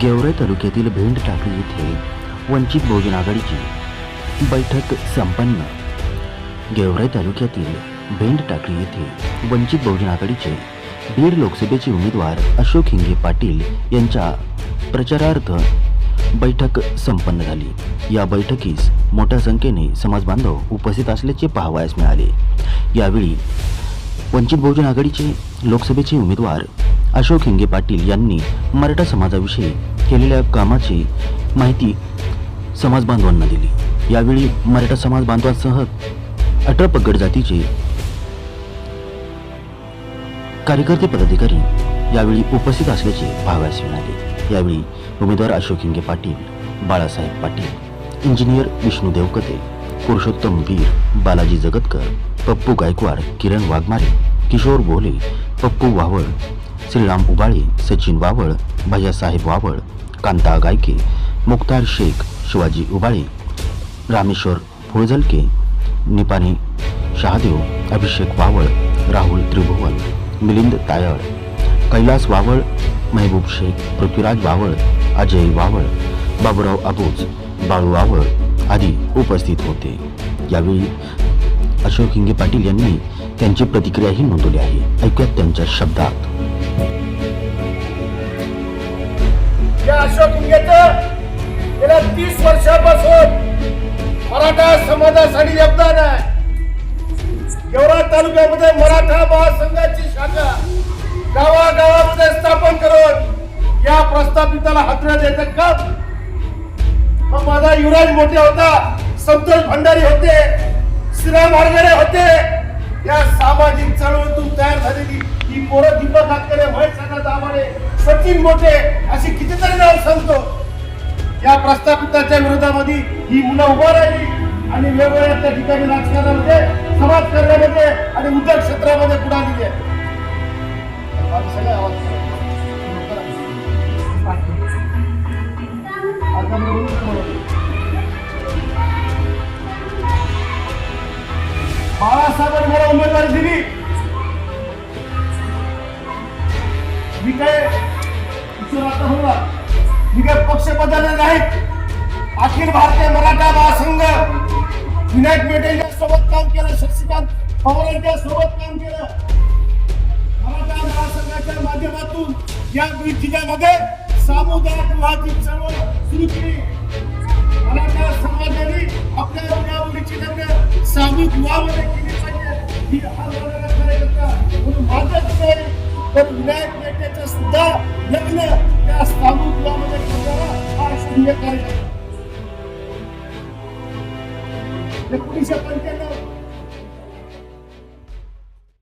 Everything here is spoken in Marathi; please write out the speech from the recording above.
गेवरे तालुक्यातील भेंड टाकळी येथे वंचित बहुजन आघाडीची बैठक संपन्न. गेवरे तालुक्यातील भेंड टाकळी येथे वंचित बहुजन आघाडीचे बीड लोकसभेचे उमेदवार अशोक हिंगे पाटील यांच्या प्रचारार्थ बैठक संपन्न झाली. या बैठकीस मोठ्या संख्येने समाजबांधव उपस्थित असल्याचे पाहावयास मिळाले. यावेळी वंचित बहुजन आघाडीचे लोकसभेचे उमेदवार अशोक हिंगे पाटील यांनी मराठा समाजाविषयी केलेल्या कामाची माहिती समाज बांधवांना दिली. यावेळी मराठा समाज बांधवांसह अठरा पगड जातीचे कार्यकर्ते पदाधिकारी यावेळी उपस्थित असल्याचे पाहावयास मिळाले. यावेळी उमेदवार अशोक हिंगे पाटील बाळासाहेब पाटील इंजिनियर विष्णू देवकते पुरुषोत्तम वीर बालाजी जगतकर पप्पू गायकवाड किरण वाघमारे किशोर बोले पप्पू वावळ श्रीराम उबाळे सचिन वावळ भैयासाहेब वावळ कांता गायके मुक्तार शेख शिवाजी उबाळे रामेश्वर फुळझलके निपाणी शहादेव अभिषेक वावळ राहुल त्रिभुवन मिलिंद तायळ कैलास वावळ महबूब शेख पृथ्वीराज वावळ अजय वावळ बाबूराव अबोज बाळू वावळ आदी उपस्थित होते. यावेळी अशोक हिंगे पाटील यांनी त्यांची प्रतिक्रियाही नोंदवली आहे. ऐकूयात त्यांच्या शब्दात. या अशोक इंगेचं गेल्या तीस वर्षापासून मराठा समाजासाठी योगदान आहे. गेवरा तालुक्यामध्ये मराठा महासंघाची शाखा गावागावामध्ये स्थापन करून या प्रस्थापिताला हातव्या द्यायचं काम. मग माझा युवराज मोठे होता संतोष भंडारी होते श्रीराम हरगडे होते या सामाजिक चळवळीतून तयार झालेली ही पोरं दीपक हातकरे महेश दामाने सचिन मोठे अशी कितीतरी नाव सांगतो. या प्रस्थापिताच्या विरोधामध्ये ही मुलं उभा राहिली आणि वेगवेगळ्या त्या ठिकाणी राजकारणामध्ये समाजकारणामध्ये आणि उद्योग क्षेत्रामध्ये पुढे गेली आहे. माझा बाळासाहेबांनी मला उमेदवारी दिली. मी काय आता होणार? मी काय पक्ष बदलले नाहीत अखिल भारतीय मराठा महासंघ विनायक मेटेंच्या सोबत काम केलं शशिकांत पवार यांच्या सोबत काम केलं. मराठा महासंघाच्या माध्यमातून या बीड जिल्ह्यामध्ये सामुदायिक विवाहाची चळवळ सुरू केली. लग्न सामूहिक विवाहामध्ये केली पाहिजे ही आंदोलनाचा कार्यकर्ता म्हणून माझंच नाही तर विनायक मेटेचं सुद्धा लग्न त्या सामूहिक विवाहामध्ये करणारा हा शून्य कार्यकर्ता एकोणीसशे पंच्याण्णव